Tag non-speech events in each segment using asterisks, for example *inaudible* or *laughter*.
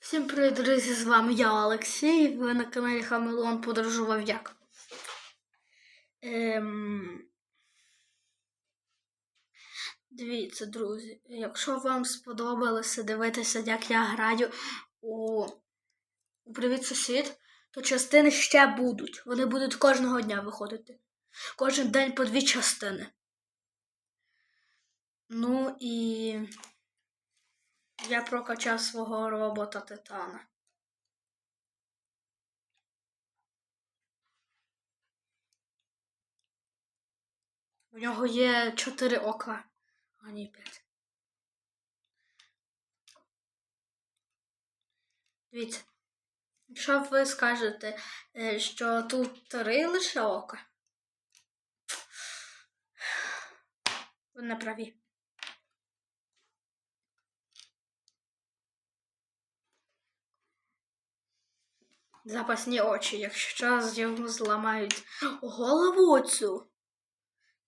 Всім привіт, друзі! З вами я Олексій. Ви на каналі Хамелеон подорожував як. Ем... Дивіться, друзі, якщо вам сподобалося дивитися, як я граю у, у Привіт сусід, то частини ще будуть. Вони будуть кожного дня виходити. Кожен день по дві частини. Ну і я прокачав свого робота Титана. У нього є чотири ока, а ні п'ять. Дивіться, якщо ви скажете, е, що тут три лише ока, ви не праві. Запасні очі. Якщо з йому зламають голову оцю,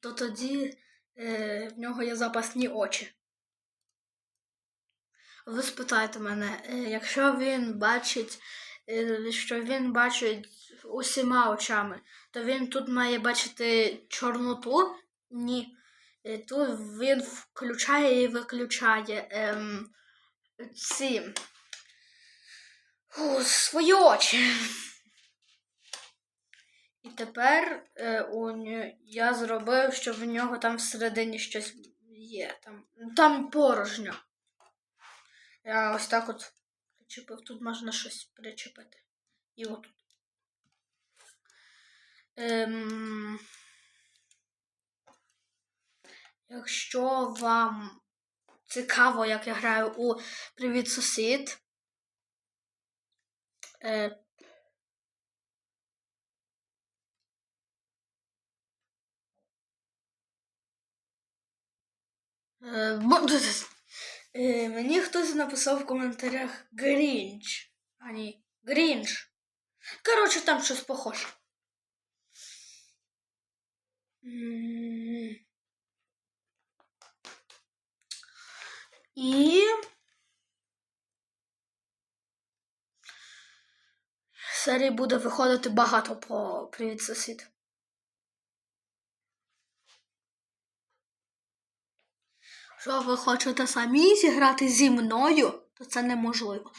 то тоді е, в нього є запасні очі. Ви спитаєте мене, е, якщо він бачить, е, що він бачить усіма очами, то він тут має бачити чорноту? Ні. Е, Тут він включає і виключає ем, ці Фу, свої очі. І тепер е, у я зробив, щоб в нього там всередині щось є. Там, там порожньо. Я ось так от причепив. Тут можна щось причепити. І отут. Ем, якщо вам цікаво, як я граю у Привіт сусід. Е, е, *laughs* е, Мені хтось написав в коментарях Грінч. А ні, Грінч. Коротше, там щось похоже. І серій буде виходити багато по Привіт сусід. Що ви хочете самі зіграти зі мною, то це неможливо.